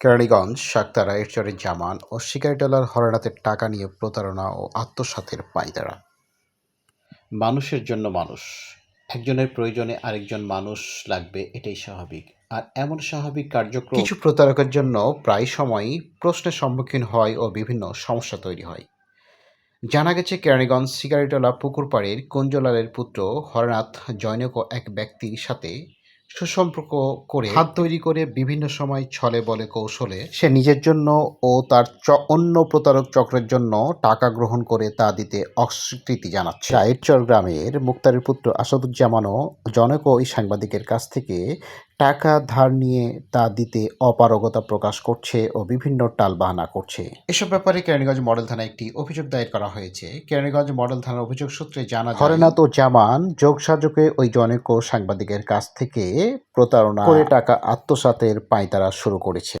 কেরানীগঞ্জ সাক্তারা এরচরের জামান ও শিকারিটলার হরনাথের টাকা নিয়ে প্রতারণা ও আত্মসাতের পাঁয়তারা মানুষের জন্য মানুষ, একজনের প্রয়োজনে আরেকজন মানুষ লাগবে এটাই স্বাভাবিক। আর এমন স্বাভাবিক কার্যক্রম কিছু প্রতারকের জন্য প্রায় সময়ই প্রশ্নের সম্মুখীন হয় ও বিভিন্ন সমস্যা তৈরি হয়। জানা গেছে, কেরানীগঞ্জ সিগারিটলা পুকুরপাড়ের কুঞ্জলালের পুত্র হরনাথ জৈনক এক ব্যক্তির সাথে সুসম্পর্ক করে হাত তৈরি করে বিভিন্ন সময় ছলে বলে কৌশলে সে নিজের জন্য ও তার অন্য প্রতারক চক্রের জন্য টাকা গ্রহণ করে তা দিতে অস্বীকৃতি জানাচ্ছে। রায়েরচর গ্রামের মুক্তারের পুত্র আসাদুজ্জামানও জনক ওই সাংবাদিকের কাছ থেকে টাকা ধার নিয়ে তা দিতে অপারগতা প্রকাশ করছে ও বিভিন্ন টালবাহানা করছে। এসব ব্যাপারে কেরানীগঞ্জ মডেল থানায় একটি অভিযোগ দায়ের করা হয়েছে। কেরানীগঞ্জ মডেল থানার অভিযোগ সূত্রে জানা ও জামান যোগসাজকে ওই জনক ও সাংবাদিকের কাছ থেকে প্রতারণা করে টাকা আত্মসাতের পাঁয়তারা শুরু করেছে।